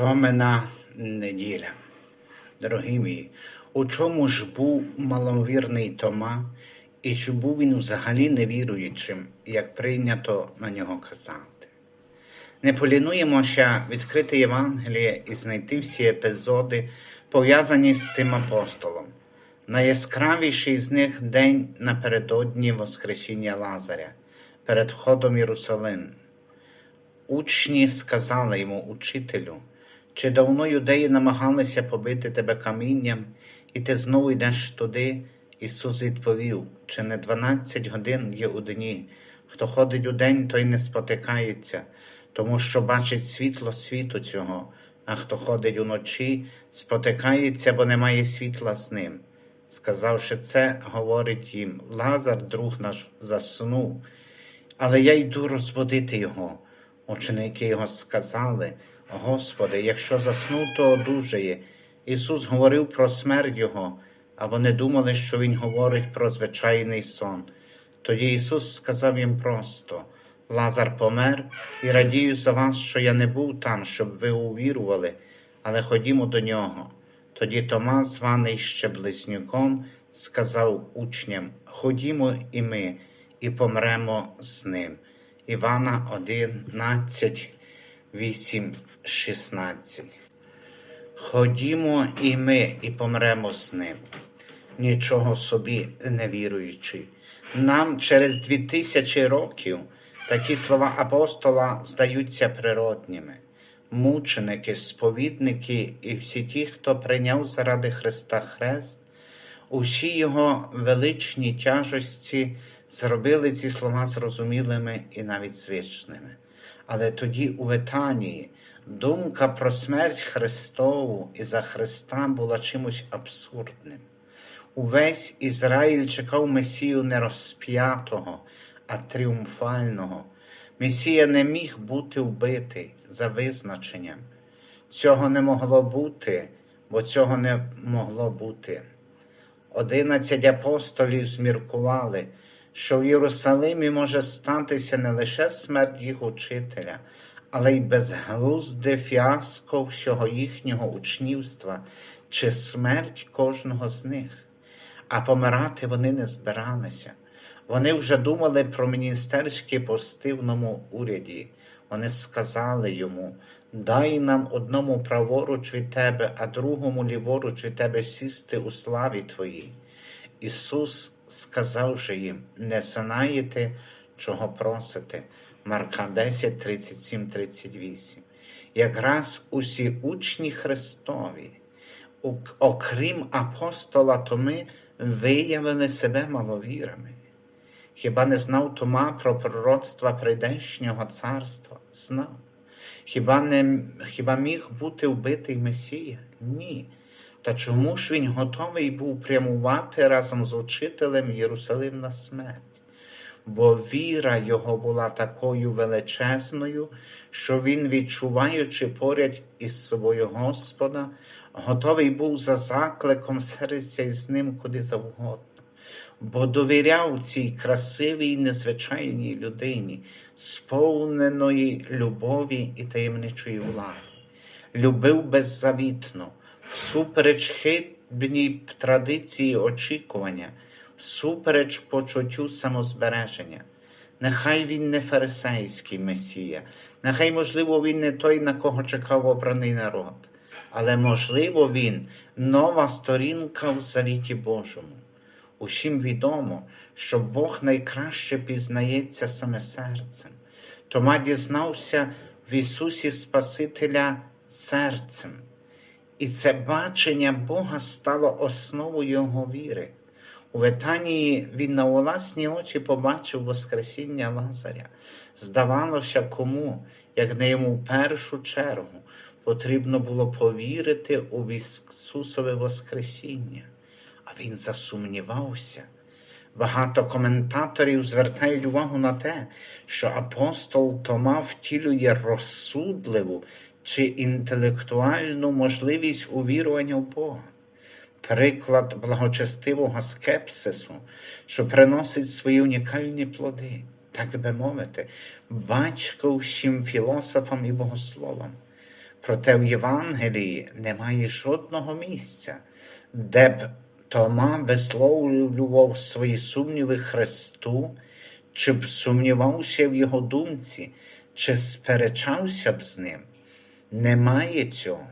Томина неділя. Дорогі мої, у чому ж був маловірний Тома, і чи був він взагалі невіруючим, як прийнято на нього казати? Не полінуємося відкрити Євангеліє і знайти всі епізоди, пов'язані з цим апостолом. Найяскравіший з них день напередодні Воскресіння Лазаря перед входом Єрусалим. Учні сказали йому, учителю, чи давно юдеї намагалися побити тебе камінням, і ти знову йдеш туди? Ісус відповів, чи не дванадцять годин є у дні. Хто ходить у день, той не спотикається, тому що бачить світло світу цього, а хто ходить уночі, спотикається, бо немає світла з ним. Сказавши це, говорить їм Лазар, друг наш, заснув, але я йду розводити його. Ученики його сказали, Господи, якщо заснув, то одужає. Ісус говорив про смерть Його, а вони думали, що Він говорить про звичайний сон. Тоді Ісус сказав їм просто: Лазар помер, і радію за вас, що я не був там, щоб ви увірували, але ходімо до нього. Тоді Тома, званий ще близнюком, сказав учням: Ходімо і ми, і помремо з ним. Івана 11, 8, 16. Ходімо і ми, і помремо з ним. Нічого собі не віруючи. Нам через дві тисячі років такі слова апостола здаються природніми. Мученики, сповідники і всі ті, хто прийняв заради Христа Хрест, усі його величні тяжості зробили ці слова зрозумілими і навіть звичними. Але тоді у Витанії думка про смерть Христову і за Христа була чимось абсурдним. Увесь Ізраїль чекав Месію не розп'ятого, а тріумфального. Месія не міг бути вбитий за визначенням. Цього не могло бути, бо цього не могло бути. Одинадцять апостолів зміркували, що в Єрусалимі може статися не лише смерть їх учителя, але й безглузде фіаско всього їхнього учнівства чи смерть кожного з них. А помирати вони не збиралися. Вони вже думали про міністерські пости в новому уряді. Вони сказали йому: дай нам одному праворуч від тебе, а другому ліворуч від тебе сісти у славі Твоїй. Ісус сказав же їм: не знаєте, чого просите. Марка 10, 37, 38. Якраз усі учні Христові, окрім апостола Томи, виявили себе маловірами. Хіба не знав Тома про пророцтва прийдешнього царства? Знав. Хіба не, хіба міг бути вбитий Месія? Ні. Та чому ж він готовий був прямувати разом з учителем Єрусалим на смерть? Бо віра його була такою величезною, що він, відчуваючи поряд із собою Господа, готовий був за закликом серця із ним куди завгодно бо довіряв цій красивій незвичайній людині, сповненої любові і таємничої влади, любив беззавітно, всупереч хибній традиції очікування, всупереч почуттю самозбереження. Нехай він не фарисейський Месія, нехай, можливо, він не той, на кого чекав обраний народ, але, можливо, він нова сторінка в завіті Божому. Усім відомо, що Бог найкраще пізнається саме серцем. Тома дізнався в Ісусі Спасителя серцем, і це бачення Бога стало основою Його віри. У Ветанії він на власні очі побачив Воскресіння Лазаря. Здавалося, кому, як не йому в першу чергу, потрібно було повірити у Ісусове Воскресіння а він засумнівався. Багато коментаторів звертають увагу на те, що апостол Тома втілює розсудливу чи інтелектуальну можливість увірування в Бога, приклад благочестивого скепсису, що приносить свої унікальні плоди, так би мовити, батько всім філософам і богословам. Проте в Євангелії немає жодного місця, де б Тома висловлював свої сумніви Христу, чи б сумнівався в його думці, чи сперечався б з ним. Немає цього.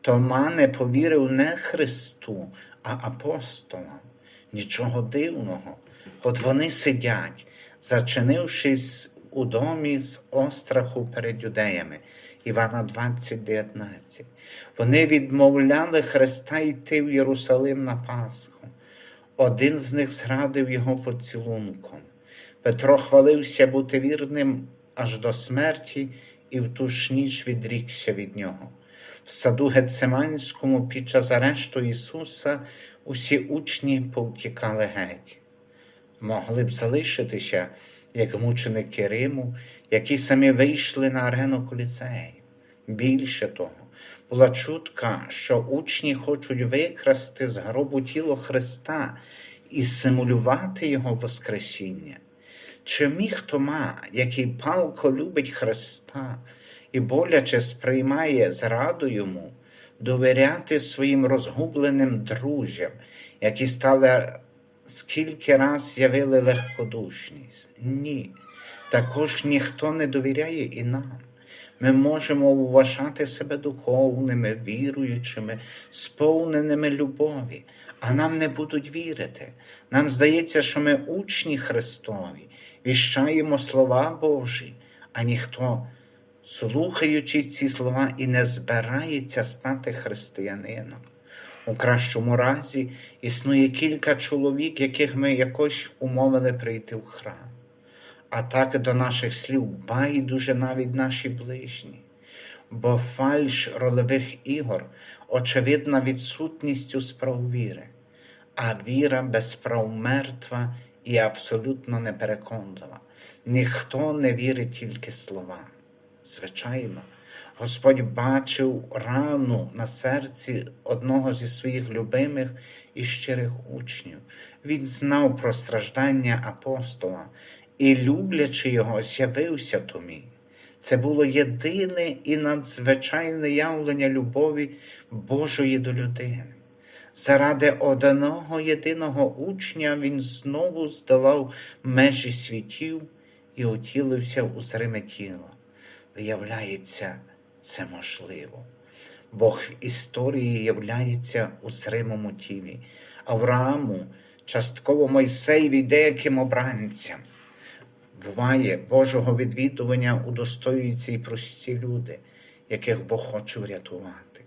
Тома не повірив не Христу, а апостолам. Нічого дивного. От вони сидять, зачинившись у домі з остраху перед юдеями. Івана 20:19. Вони відмовляли Христа йти в Єрусалим на Пасху. Один з них зрадив його поцілунком. Петро хвалився бути вірним аж до смерті і в ту ж ніч відрікся від нього. В саду Гецеманському під час арешту Ісуса усі учні повтікали геть. Могли б залишитися, як мученики Риму, які самі вийшли на арену коліцею. Більше того, була чутка, що учні хочуть викрасти з гробу тіло Христа і симулювати Його Воскресіння. Чи міг Тома, який палко любить Христа і боляче сприймає зраду йому, довіряти своїм розгубленим друзям, які стали скільки раз явили легкодушність? Ні. Також ніхто не довіряє і нам. Ми можемо вважати себе духовними, віруючими, сповненими любові, а нам не будуть вірити. Нам здається, що ми учні Христові, віщаємо слова Божі, а ніхто, слухаючи ці слова, і не збирається стати християнином. У кращому разі існує кілька чоловік, яких ми якось умовили прийти в храм. А так до наших слів байдуже навіть наші ближні, бо фальш рольових ігор очевидна відсутністю справ віри, а віра без справ мертва і абсолютно непереконлива. Ніхто не вірить тільки словам. Звичайно, Господь бачив рану на серці одного зі своїх любимих і щирих учнів. Він знав про страждання апостола і, люблячи його, з'явився Томі. Це було єдине і надзвичайне явлення любові Божої до людини. Заради одного єдиного учня він знову здолав межі світів і утілився у зриме тіло. Виявляється, це можливо. Бог в історії являється у зримому тілі, Аврааму, частково Мойсеєві деяким обранцям. Буває, Божого відвідування удостоюються і прості люди, яких Бог хоче врятувати.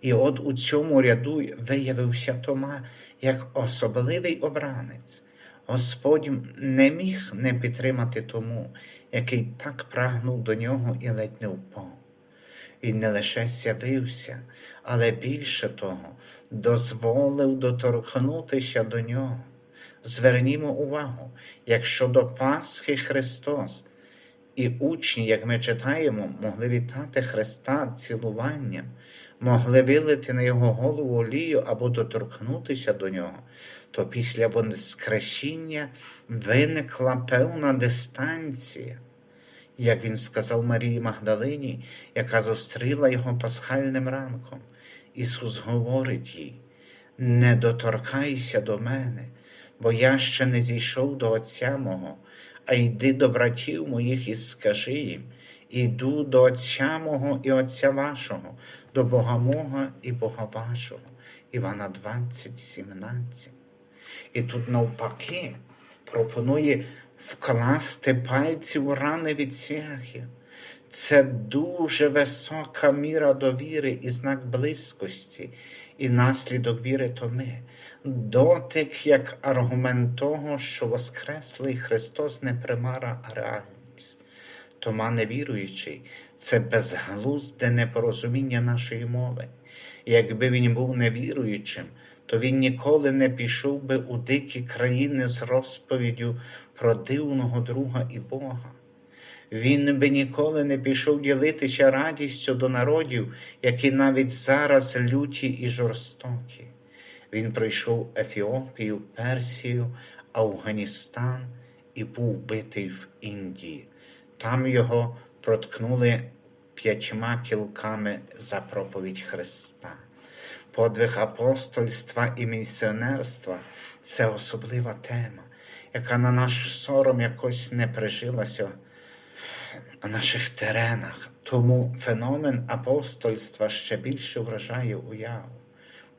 І от у цьому ряду виявився Тома як особливий обранець. Господь не міг не підтримати тому, який так прагнув до нього і ледь не впав. Він не лише з'явився, але більше того, дозволив доторкнутися до нього. Звернімо увагу, якщо до Пасхи Христос і учні, як ми читаємо, могли вітати Христа цілуванням, могли вилити на його голову олію або доторкнутися до нього, то після Воскресіння виникла певна дистанція, як він сказав Марії Магдалині, яка зустріла його пасхальним ранком. Ісус говорить їй: не доторкайся до мене, бо я ще не зійшов до Отця мого, а йди до братів моїх і скажи їм, іду до Отця мого і Отця вашого, до Бога мого і Бога вашого. Івана 20, 17. І тут навпаки пропонує вкласти пальці в рани від цвяхів. Це дуже висока міра довіри і знак близькості, і наслідок віри то ми. Дотик як аргумент того, що Воскреслий Христос не примара, а реальність. Тома невіруючий, це безглузде непорозуміння нашої мови. Якби він був невіруючим, то він ніколи не пішов би у дикі країни з розповіддю про дивного друга і Бога. Він би ніколи не пішов ділитися радістю до народів, які навіть зараз люті і жорстокі. Він пройшов Ефіопію, Персію, Афганістан і був битий в Індії. Там його проткнули п'ятьма кілками за проповідь Христа. Подвиг апостольства і місіонерства це особлива тема, яка на наш сором якось не прижилася на наших теренах. Тому феномен апостольства ще більше вражає уяву.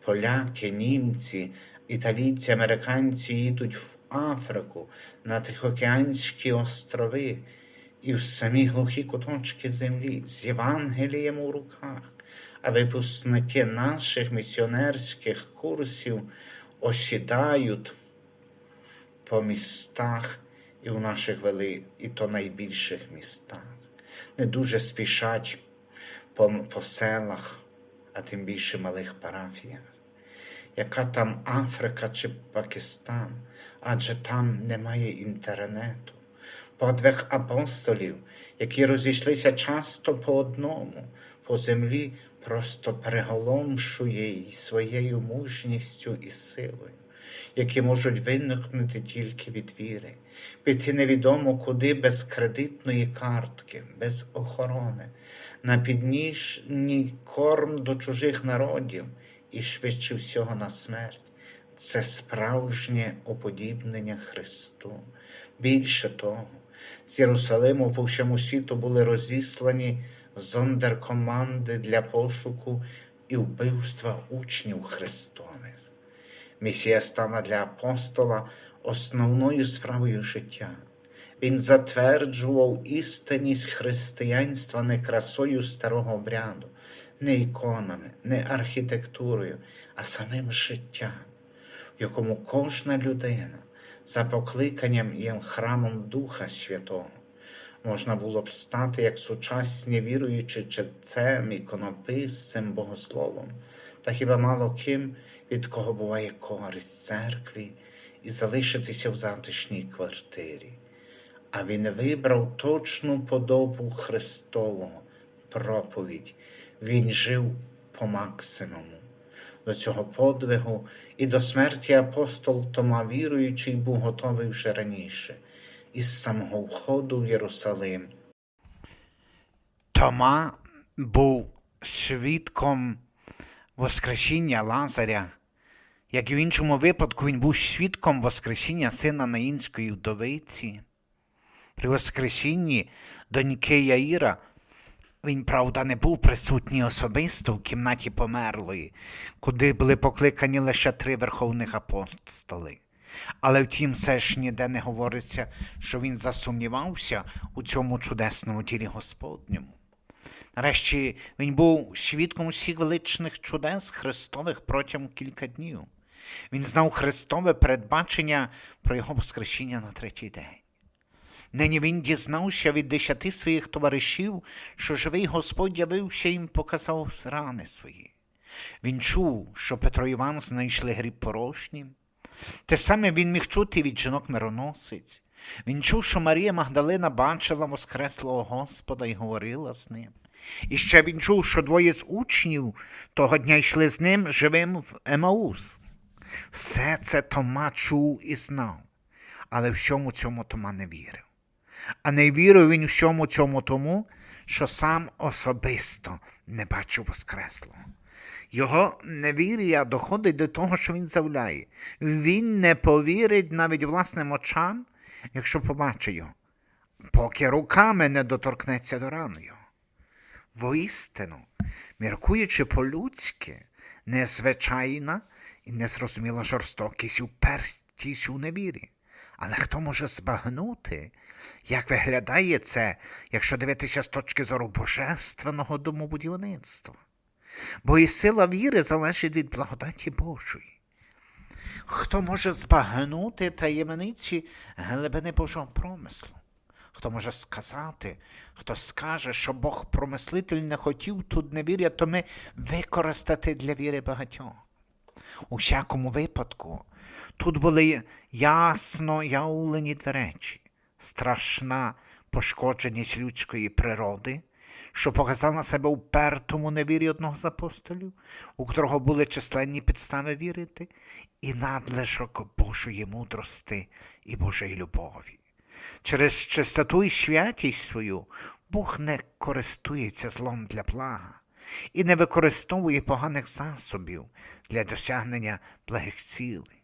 Поляки, німці, італійці, американці їдуть в Африку, на Тихоокеанські острови і в самі глухі куточки землі з Євангелієм у руках, а випускники наших місіонерських курсів осідають по містах і в наших вели, і то найбільших містах. Не дуже спішать по, по селах, а тим більше малих парафіях. Яка там Африка чи Пакистан, адже там немає інтернету. Подвиг апостолів, які розійшлися часто по одному, по землі, просто приголомшує її своєю мужністю і силою які можуть виникнути тільки від віри, піти невідомо куди без кредитної картки, без охорони, на підніжній корм до чужих народів і швидше всього на смерть. Це справжнє уподібнення Христу. Більше того, з Єрусалиму по всьому світу були розіслані зондеркоманди для пошуку і вбивства учнів Христових. Місія стала для апостола основною справою життя. Він затверджував істинність християнства не красою старого обряду, не іконами, не архітектурою, а самим життям, в якому кожна людина за покликанням є храмом Духа Святого. Можна було б стати як сучасні віруючи читцем, іконописцем, богословом, та хіба мало ким, від кого буває користь церкві, і залишитися в затишній квартирі. А він вибрав точну подобу Христового проповідь. Він жив по максимуму. До цього подвигу і до смерті апостол Тома віруючий був готовий вже раніше, із самого входу в Єрусалим. Тома був свідком Воскресіння Лазаря. Як і в іншому випадку, він був свідком Воскресіння сина Наїнської вдовиці. При Воскресінні доньки Яїра він, правда, не був присутній особисто в кімнаті померлої, куди були покликані лише три верховних апостоли. Але втім, все ж ніде не говориться, що він засумнівався у цьому чудесному ділі Господньому. Нарешті він був свідком усіх величних чудес Христових протягом кілька днів. Він знав Христове передбачення про його воскресіння на третій день. Нині він дізнався від десяти своїх товаришів, що живий Господь явився їм показав рани свої. Він чув, що Петро Іван знайшли гріб порожнім. Те саме він міг чути від жінок мироносиць. Він чув, що Марія Магдалина бачила Воскреслого Господа і говорила з ним. І ще він чув, що двоє з учнів того дня йшли з ним живим в Емаус. Все це Тома чув і знав, але всьому цьому Тома не вірив. А не вірив він всьому цьому тому, що сам особисто не бачив Воскреслого. Його невір'я доходить до того, що він заявляє. Він не повірить навіть власним очам, якщо побачить його, поки руками не доторкнеться до рани його. Воістину, міркуючи по-людськи, незвичайна і незрозуміла жорстокість і вперстість у невірі. Але хто може збагнути, як виглядає це, якщо дивитися з точки зору божественного домобудівництва? Бо і сила віри залежить від благодаті Божої. Хто може збагнути таємниці глибини Божого промислу? Хто може сказати, хто скаже, що Бог промислитель не хотів тут невір'я, то ми використати для віри багатьох. У всякому випадку, тут були ясно явлені дві речі, страшна пошкодженість людської природи, що показала себе упертому невірі одного з апостолів, у котрого були численні підстави вірити, і надлишок Божої мудрости і Божої любові. Через чистоту і святість свою Бог не користується злом для блага і не використовує поганих засобів для досягнення благих цілей.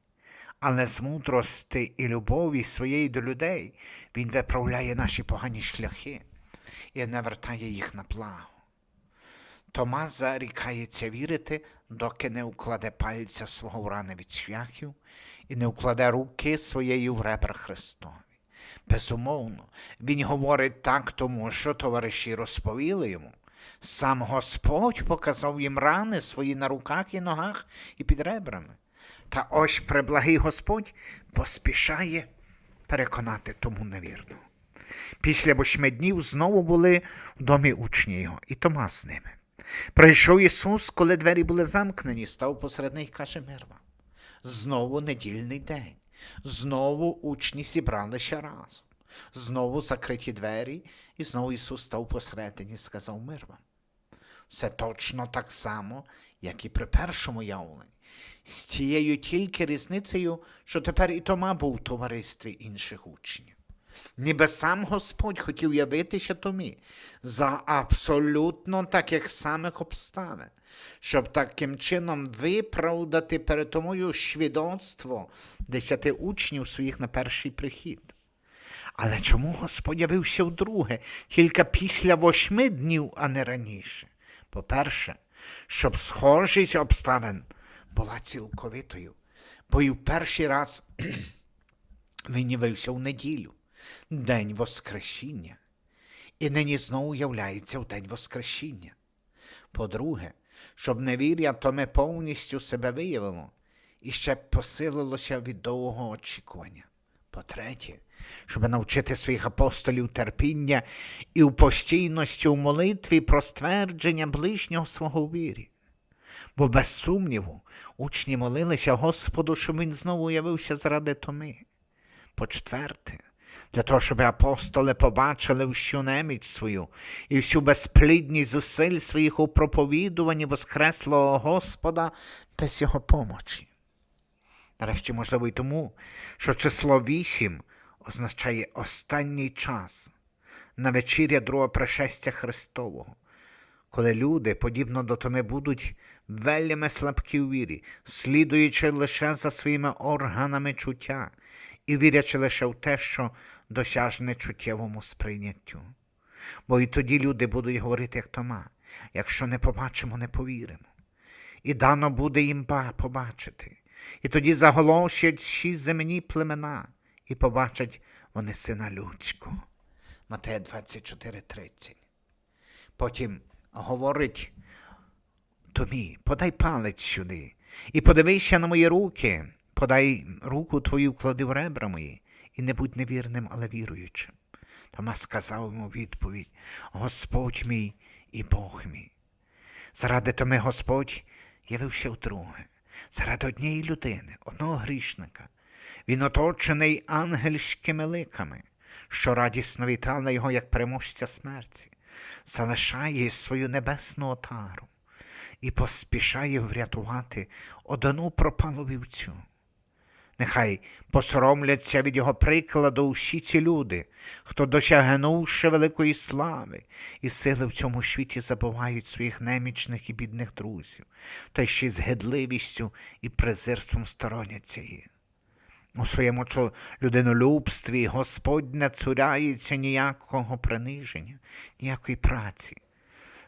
Але з мудрости і любові своєї до людей Він виправляє наші погані шляхи і навертає їх на благо. Томас зарікається вірити, доки не укладе пальця свого в рани від шляхів і не укладе руки своєї в ребра Христові. Безумовно, він говорить так, тому що товариші розповіли йому. Сам Господь показав їм рани свої на руках і ногах і під ребрами. Та ось преблагий Господь поспішає переконати тому невірного. Після восьми днів знову були в домі учні його, і Тома з ними. Прийшов Ісус, коли двері були замкнені, став посеред них каже мир вам. Знову недільний день. Знову учні зібралися разом. Знову закриті двері, і знову Ісус став посередині і сказав мир вам. Все точно так само, як і при першому явленні. З тією тільки різницею, що тепер і Тома був у товаристві інших учнів. Ніби сам Господь хотів явитися Томі за абсолютно таких самих обставин, щоб таким чином виправдати перед Томою свідоцтво десяти учнів своїх на перший прихід. Але чому Господь явився вдруге, тільки після восьми днів, а не раніше? По-перше, щоб схожість обставин була цілковитою, бо і в перший раз він явився в неділю, день Воскресіння, і нині знову являється в день Воскресіння. По-друге, щоб невір'я Томе повністю себе виявило і ще посилилося від довгого очікування. По-третє, щоб навчити своїх апостолів терпіння і в у молитві про ствердження ближнього свого вірі. Бо без сумніву учні молилися Господу, щоб він знову явився заради Томи. По-четверте, для того, щоб апостоли побачили всю неміч свою і всю безплідність зусиль своїх у проповідуванні Воскреслого Господа без його помочі. Нарешті, можливо, й тому, що число вісім означає останній час на вечіря другого пришестя Христового, коли люди, подібно до Томи, будуть вельми слабкі у вірі, слідуючи лише за своїми органами чуття і вірячи лише в те, що досяжне чуттєвому сприйняттю. Бо і тоді люди будуть говорити, як Тома, якщо не побачимо, не повіримо. І дано буде їм ба побачити. І тоді заголошать всі земні племена, і побачать вони сина людського. Матея 24:30. Потім говорить Томі, подай палець сюди, і подивися на мої руки, подай руку твою, вклади в ребра мої, і не будь невірним, але віруючим. Тома сказав йому відповідь: Господь мій і Бог мій. Заради Томи Господь явився вдруге, заради однієї людини, одного грішника. Він оточений ангельськими ликами, що радісно вітали його як переможця смерті, залишає свою небесну отару і поспішає врятувати одну пропалу вівцю. Нехай посоромляться від його прикладу усі ці люди, хто, досягнувши великої слави і сили в цьому світі, забувають своїх немічних і бідних друзів, та ще й з гидливістю і презирством стороняться їх. У своєму людинолюбстві Господь не цуряється ніякого приниження, ніякої праці.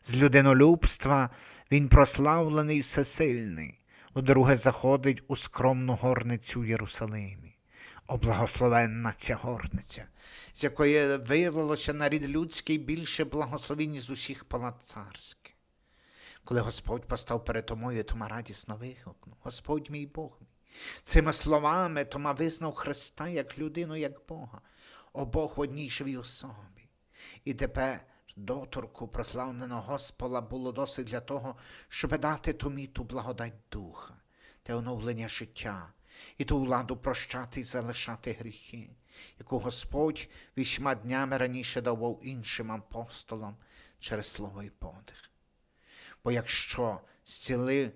З людинолюбства він прославлений всесильний, удруге заходить у скромну горницю в Єрусалимі. О, благословенна ця горниця, з якої виявилося на рід людський більше благословінь з усіх палат царських. Коли Господь постав перед Томою, Тома радісно вигукнув: Господь мій Бог мій. Цими словами Тома визнав Христа як людину, як Бога, о Бог в одній живій особі. І тепер доторку прославленого Господа було досить для того, щоб дати Томі ту благодать духа, те оновлення життя, і ту владу прощати і залишати гріхи, яку Господь вісьма днями раніше давав іншим апостолам через слово і подих. Бо якщо зціли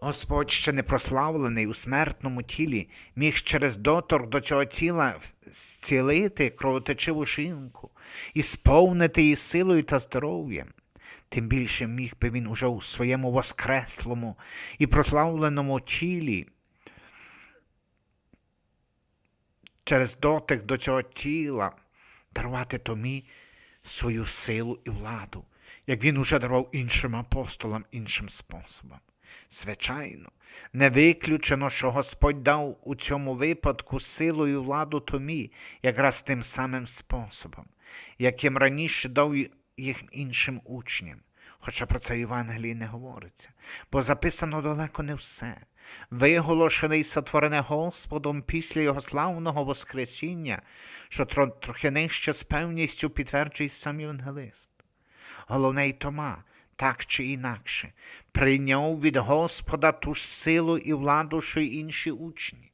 Господь, ще не прославлений у смертному тілі, міг через доторк до цього тіла зцілити кровотечиву жінку і сповнити її силою та здоров'ям. Тим більше міг би він уже у своєму воскреслому і прославленому тілі через дотик до цього тіла дарувати Томі свою силу і владу, як він уже дарував іншим апостолам іншим способом. Звичайно, не виключено, що Господь дав у цьому випадку силу і владу Томі якраз тим самим способом, яким раніше дав їх іншим учням. Хоча про це в Євангелії не говориться, бо записано далеко не все. Виголошене і сотворене Господом після його славного Воскресіння, що тро- трохи нижче з певністю підтверджує сам Євангелист. Головне й Тома, так чи інакше, прийняв від Господа ту ж силу і владу, що й інші учні.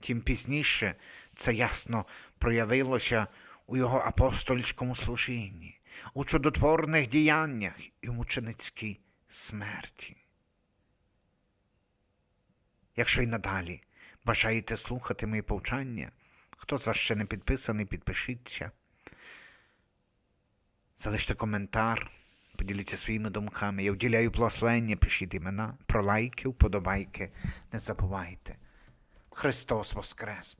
Тим пізніше це ясно проявилося у його апостольському служінні, у чудотворних діяннях і мученицькій смерті. Якщо й надалі бажаєте слухати мої повчання, хто з вас ще не підписаний, підпишіться. Залиште коментар, поділіться своїми думками. Я вділяю благословення, пишіть імена, про лайки, вподобайки. Не забувайте. Христос Воскрес!